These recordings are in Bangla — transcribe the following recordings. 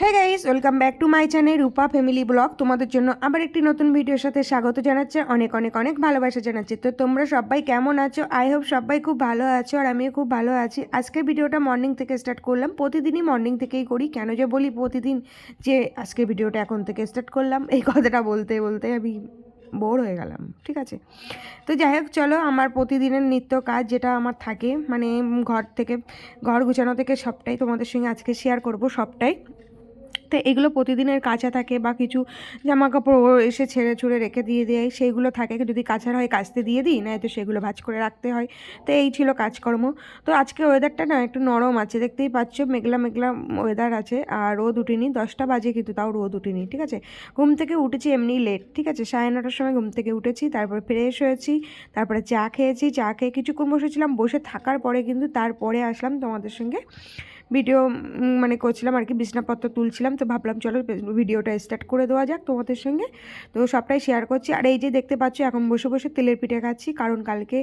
Hey guys welcome back to my channel Rupa family vlog তোমাদের জন্য আবার একটি নতুন ভিডিওর সাথে স্বাগত জানাচ্ছে। অনেক অনেক অনেক ভালোবাসা জানাচ্ছে। তো তোমরা সবাই কেমন আছো? আই হোপ সবাই খুব ভালো আছো আর আমিও খুব ভালো আছি। আজকের ভিডিওটা মর্নিং থেকে স্টার্ট করলাম। প্রতিদিনই মর্নিং থেকেই করি। কেন যে বলি প্রতিদিন যে আজকে ভিডিওটা এখন থেকে স্টার্ট করলাম, এই কথাটা বলতে বলতে আমি বোর হয়ে গেলাম, ঠিক আছে? তো যাই হোক, চলো আমার প্রতিদিনের নিত্য কাজ যেটা আমার থাকে মানে ঘর থেকে, ঘর গুছানো থেকে সবটাই তোমাদের সঙ্গে আজকে শেয়ার করব, সবটাই। তো এগুলো প্রতিদিনের কাঁচা থাকে বা কিছু জামা কাপড় এসে ছেড়ে ছুড়ে রেখে দিয়ে দেয়, সেইগুলো থাকে। যদি কাঁচার হয় কাচতে দিয়ে দিই, না তো সেগুলো ভাজ করে রাখতে হয়। তো এই ছিল কাজকর্ম। তো আজকে ওয়েদারটা না একটু নরম আছে, দেখতেই পাচ্ছ মেঘলা মেঘলা ওয়েদার আছে আর রোদ উঠিনি, দশটা বাজে কিন্তু তাও রোদ উঠিনি, ঠিক আছে? ঘুম থেকে উঠেছি এমনি লেট ঠিক আছে? সাড়ে নটার সময় ঘুম থেকে উঠেছি, তারপরে ফ্রেশ হয়েছি, তারপরে চা খেয়েছি, চা খেয়ে কিছুক্ষণ বসেছিলাম, বসে থাকার পরে কিন্তু তারপরে আসলাম তোমাদের সঙ্গে ভিডিও মানে করছিলাম আর কি, বিছনাপত্র তুলছিলাম, তো ভাবলাম চলো ভিডিওটা স্টার্ট করে দেওয়া যাক তোমাদের সঙ্গে। তো সবটাই শেয়ার করছি। আর এই যে দেখতে পাচ্ছ, এখন বসে বসে তেলের পিঠে খাচ্ছি, কারণ কালকে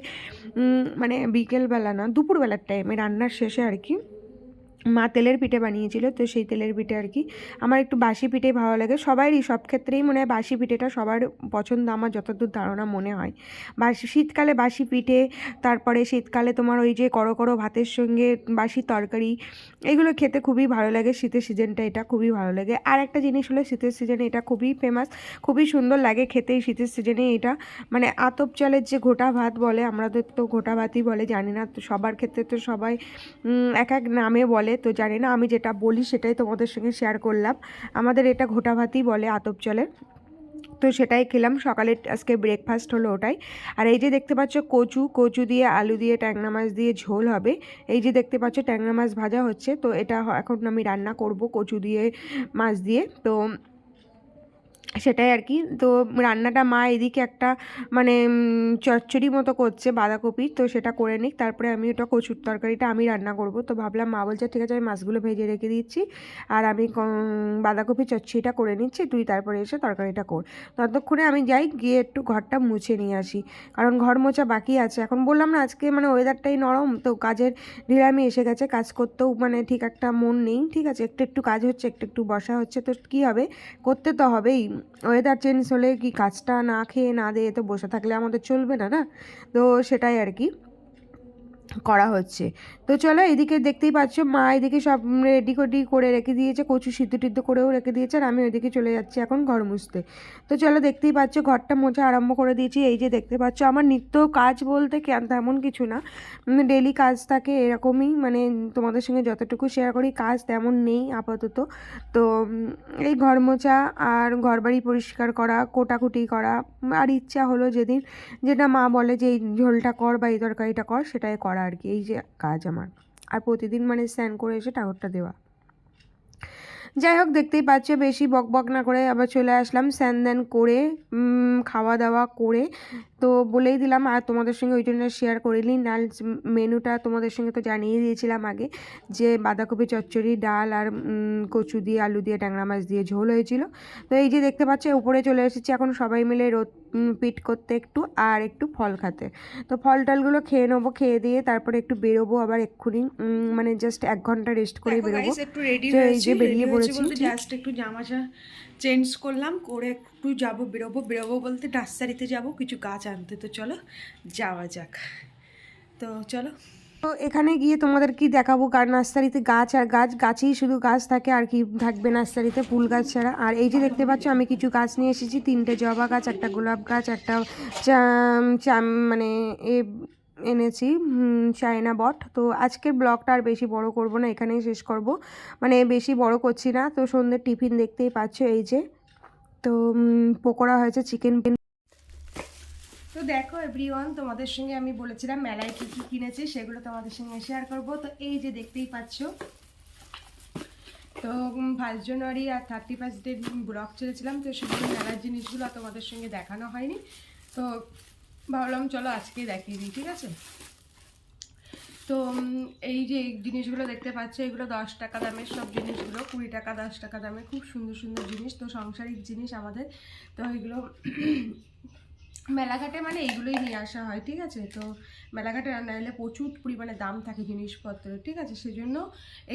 মানে বিকেলবেলা না, দুপুরবেলার টাইমে রান্নার শেষে আর কি। মা তেলের পিঠে বানিয়েছিল, তো সেই তেলের পিঠে আর কি। আমার একটু বাসি পিঠে ভালো লাগে। সবারই সব ক্ষেত্রেই মনে হয় বাসি পিঠেটা সবার পছন্দ, আমার যতদূর ধারণা মনে হয়। বাসি, শীতকালে বাসি পিঠে, তারপরে শীতকালে তোমার ওই যে করো করো ভাতের সঙ্গে বাসি তরকারি, এগুলো খেতে খুবই ভালো লাগে। শীতের সিজনটা এটা খুবই ভালো লাগে। আর একটা জিনিস হলো শীতের সিজনে এটা খুবই ফেমাস খুবই সুন্দর লাগে খেতে শীতের সিজনে এটা। মানে আতপ চালের যে ঘোটা ভাত বলে আমাদের তো ঘোটা ভাতই বলে, জানি না। তো সবার ক্ষেত্রে তো সবাই এক এক নামে বলে। তো জানি না, আমি যেটা বলি সেটাই তোমাদের সঙ্গে শেয়ার করলাম। আমাদের এটা ঘোটা ভাতই বলে আতপ চলে তো সেটাই খেলাম, সকালে আজকে ব্রেকফাস্ট হলো ওটাই। আর এই যে দেখতে পাচ্ছ কচু কচু দিয়ে আলু দিয়ে ট্যাংরা মাছ দিয়ে ঝোল হবে। এই যে দেখতে পাচ্ছ ট্যাংরা মাছ ভাজা হচ্ছে, তো এটা এখন আমি রান্না করব কচু দিয়ে, মাছ দিয়ে। তো সেটাই আর কি। তো রান্নাটা মা এদিকে একটা মানে চচ্চড়ি মতো করছে বাঁধাকপির তো সেটা করে নিক। তারপরে আমি ওটা কচুর তরকারিটা আমি রান্না করব। তো ভাবলাম মা বলছে, ঠিক আছে, আমি মাছগুলো ভেজে রেখে দিচ্ছি। আর আমি বাঁধাকপি চচ্চড়িটা করে নিচ্ছি, তুই তারপরে এসে তরকারিটা কর। ততক্ষণে আমি যাই, গিয়ে একটু ঘরটা মুছে নিয়ে আসি। কারণ ঘর মোছা বাকি আছে। এখন বললাম না, আজকে মানে ওয়েদারটাই নরম, তো কাজের ঢিলামি এসে গেছে। কাজ করতেও মানে ঠিক একটা মন নেই, ঠিক আছে? একটু একটু কাজ হচ্ছে, একটু একটু বসা হচ্ছে, তো কী হবে? করতে তো হবেই। ওয়েদার চেঞ্জ হলে কি কাজটা না খেয়ে না দিয়ে তো বসে থাকলে আমাদের চলবে না না? তো সেটাই আর কি। করা হচ্ছে। তো চলো এদিকে দেখতেই পাচ্ছ, মা এদিকে সব রেডি কডি করে রেখে দিয়েছে, কচু সিদ্ধ টিদ্ধ করেও রেখে দিয়েছে আর আমি ওইদিকে চলে যাচ্ছি এখন ঘর মুছতে। তো চলো দেখতেই পাচ্ছ, ঘরটা মোছা আরম্ভ করে দিয়েছি। এই যে দেখতে পাচ্ছ, আমার নিত্য কাজ বলতে কেন তেমন কিছু না। ডেলি কাজ থাকে এরকমই মানে তোমাদের সঙ্গে যতটুকু শেয়ার করি, কাজ তেমন নেই আপাতত। তো এই ঘর মোছা আর ঘরবাড়ি পরিষ্কার করা, কোটাকুটি করা, আর ইচ্ছা হলো যেদিন যেটা মা বলে যে এই ঝোলটা কর বা এই তরকারিটা কর, সেটাই করা আর কি এই যে কাজ আমার। আর প্রতিদিন মানে স্নান করে এসে ঠাকুরটা দেওয়া। যাই হোক, দেখতেই পাচ্ছ, বেশি বক বক না করে আবার চলে আসলাম স্যান দ্যান করে খাওয়া দাওয়া করে। তো বলেই দিলাম আর তোমাদের সঙ্গে ওই জন্য শেয়ার করিনি ডাল মেনুটা তোমাদের সঙ্গে তো জানিয়ে দিয়েছিলাম আগে যে বাঁধাকপি চচ্চড়ি ডাল আর কচু দিয়ে আলু দিয়ে ট্যাংরা মাছ দিয়ে ঝোল হয়েছিল। তো এই যে দেখতে পাচ্ছ উপরে চলে এসেছি এখন সবাই মিলে রোদ পিট করতে একটু আর একটু ফল খাতে। তো ফল টলগুলো খেয়ে নেব খেয়ে দিয়ে তারপরে একটু বেরোবো আবার এক্ষুনি মানে জাস্ট এক ঘণ্টা রেস্ট করে বেরোবো। এই যে বেরিয়ে পড়েছি। জাস্ট একটু জামাটা চেঞ্জ করলাম করে একটু যাব বেরোবো বেরোবো বলতে নার্সারিতে যাব কিছু গাছ আনতে তো চলো, যাওয়া যাক। তো চলো। তো এখানে গিয়ে তোমাদের কি দেখাবো? গাছ নার্সারিতে গাছ আর গাছ, গাছেই শুধু গাছ থাকে, আর কি থাকবে নার্সারিতে? ফুল গাছ ছাড়া। আর এই যে দেখতে পাচ্ছ, আমি কিছু গাছ নিয়ে এসেছি। তিনটে জবা গাছ, একটা গোলাপ গাছ, একটা মানে এ, এনেছি চায়না বট। তো আজকের ব্লগটা আর বেশি বড় করব না, এখানেই শেষ করব। মানে বেশি বড় করছি না। তো সন্ধ্যের টিফিন দেখতেই পাচ্ছ, এই যে। তো পকোড়া হয়েছে, চিকেন তো দেখো এভরিওয়ান তোমাদের সঙ্গে আমি বলেছিলাম মেলায় কী কী কিনেছি, সেগুলো তোমাদের সঙ্গে শেয়ার করব। তো এই যে দেখতেই পাচ্ছ, তো ফার্স্ট জানুয়ারি আর থার্টি ফার্স্ট ডে ব্লগ ছেড়েছিলাম, তো সেগুলো মেলার জিনিসগুলো তোমাদের সঙ্গে দেখানো হয়নি। তো ভাবলাম, চলো আজকে দেখিয়ে দিই, ঠিক আছে? তো এই যে জিনিসগুলো দেখতে পাচ্ছ, এগুলো দশ টাকা দামের সব জিনিসগুলো, কুড়ি টাকা, দশ টাকা দামের খুব সুন্দর সুন্দর জিনিস, তো সাংসারিক জিনিস আমাদের। তো এগুলো মেলাঘাটে মানে এইগুলোই নিয়ে আসা হয়, ঠিক আছে? তো মেলাঘাটে রান্না এলে প্রচুর পরিমাণে দাম থাকে জিনিসপত্রের ঠিক আছে? সেজন্য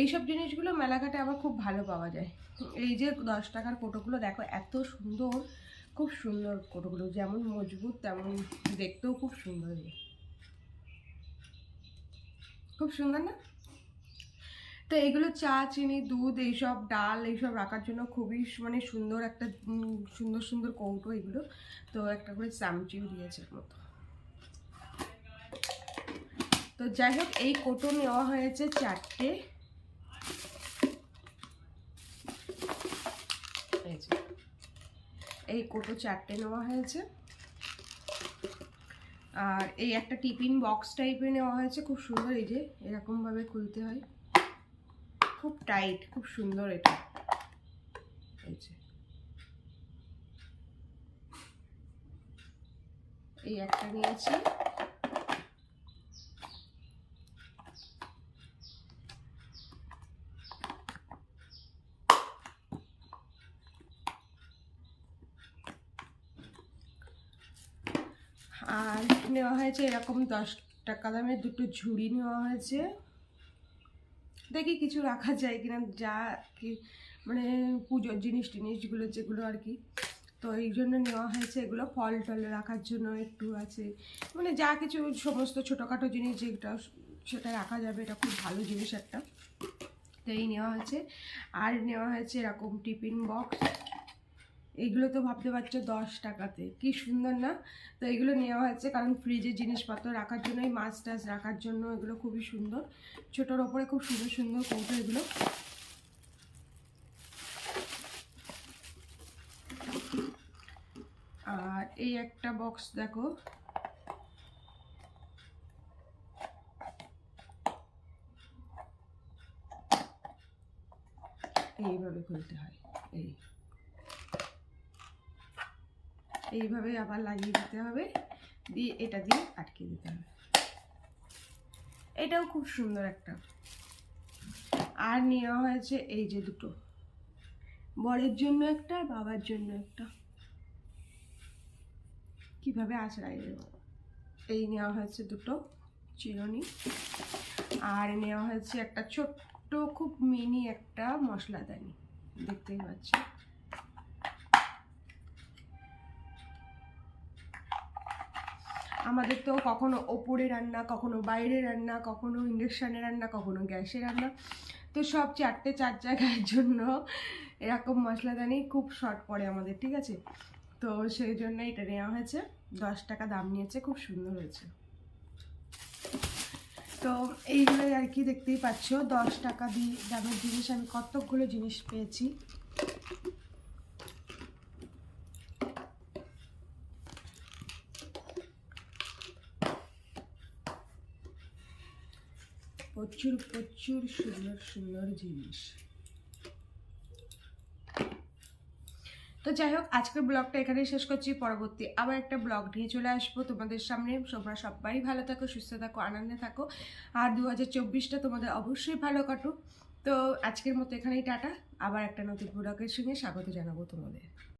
এইসব জিনিসগুলো মেলাঘাটে আবার খুব ভালো পাওয়া যায়। এই যে দশ টাকার কোটোগুলো, দেখো এত সুন্দর, খুব সুন্দর কোটোগুলো, যেমন মজবুত, তেমন দেখতেও খুব সুন্দর। খুব সুন্দর না? তো এগুলো চা, চিনি, দুধ, এইসব ডাল এইসব রাখার জন্য খুবই মানে সুন্দর একটা সুন্দর সুন্দর কৌটো এগুলো। তো একটা করে চামচিও দিয়েছে মতো। তো যাই হোক, এই কোটো নেওয়া হয়েছে চারটে। এই কোটো চারটে নেওয়া হয়েছে। আর এই একটা টিফিন বক্স টাইপের নেওয়া হয়েছে, খুব সুন্দর এই যে, এরকমভাবে খুলতে হয়। খুব টাইট খুব সুন্দর এটা। এই একটা নিয়েছি। আর নেওয়া হয়েছে এরকম দশ টাকা দামের দুটো ঝুড়ি নেওয়া হয়েছে। দেখি কিছু রাখা যায় কিনা, যা কি মানে পুজোর জিনিস টিনিসগুলো যেগুলো আর কি। তো এই জন্য নেওয়া হয়েছে এগুলো, ফল টল রাখার জন্য একটু আছে। মানে যা কিছু সমস্ত ছোটোখাটো জিনিস যেটা সেটা রাখা যাবে, এটা খুব ভালো জিনিস একটা। তো এই নেওয়া হয়েছে। আর নেওয়া হয়েছে এরকম টিফিন বক্স। এইগুলো তো ভাবতে পারছ দশ টাকাতে। কি সুন্দর না? তো এগুলো নেওয়া হয়েছে কারণ ফ্রিজে জিনিসপত্র রাখার জন্য এই মাছ টাছ রাখার জন্য এগুলো খুবই সুন্দর। ছোটোর ওপরে খুব সুন্দর সুন্দর কৌটো এগুলো। আর এই একটা বক্স দেখো। এইভাবে খুলতে হয়, এই। এইভাবে আবার লাগিয়ে দিতে হবে। দিয়ে এটা দিয়ে আটকে দিতে হবে। এটাও খুব সুন্দর একটা। আর নেওয়া হয়েছে এই যে দুটো। বরের জন্য একটা, বাবার জন্য একটা। কীভাবে আছড়াই দেবো এই নেওয়া হয়েছে দুটো চিরুনি। আর নেওয়া হয়েছে একটা ছোট্ট, খুব মিনি একটা মশলাদানি। দেখতেই পাচ্ছি আমাদের তো কখনো ওপরে রান্না, কখনো বাইরে রান্না, কখনো ইন্ডাকশানে রান্না, কখনো গ্যাসে রান্না। তো সব চারটে চার জায়গার জন্য এরকম মশলাদানি খুব শর্ট পড়ে আমাদের, ঠিক আছে? তো সেই জন্য এটা নেওয়া হয়েছে। দশ টাকা দাম নিয়েছে, খুব সুন্দর হয়েছে। তো এইগুলোই আর কি দেখতেই পাচ্ছ। দশ টাকা দিয়ে দামের জিনিস, আমি কতকগুলো জিনিস পেয়েছি। প্রচুর প্রচুর সুন্দর সুন্দর জিনিস। তো যাই হোক, আজকের ব্লগটা এখানেই শেষ করছি। পরবর্তী আবার একটা ব্লগ নিয়ে চলে আসব তোমাদের সামনে। তোমরা সবাই ভালো থাকো, সুস্থ থাকো, আনন্দে থাকো। আর দু হাজার তোমাদের অবশ্যই ভালো কাটুক। তো আজকের মতো এখানেই টাটা। আবার একটা নতুন ব্লগের সঙ্গে স্বাগত জানাব তোমাদের।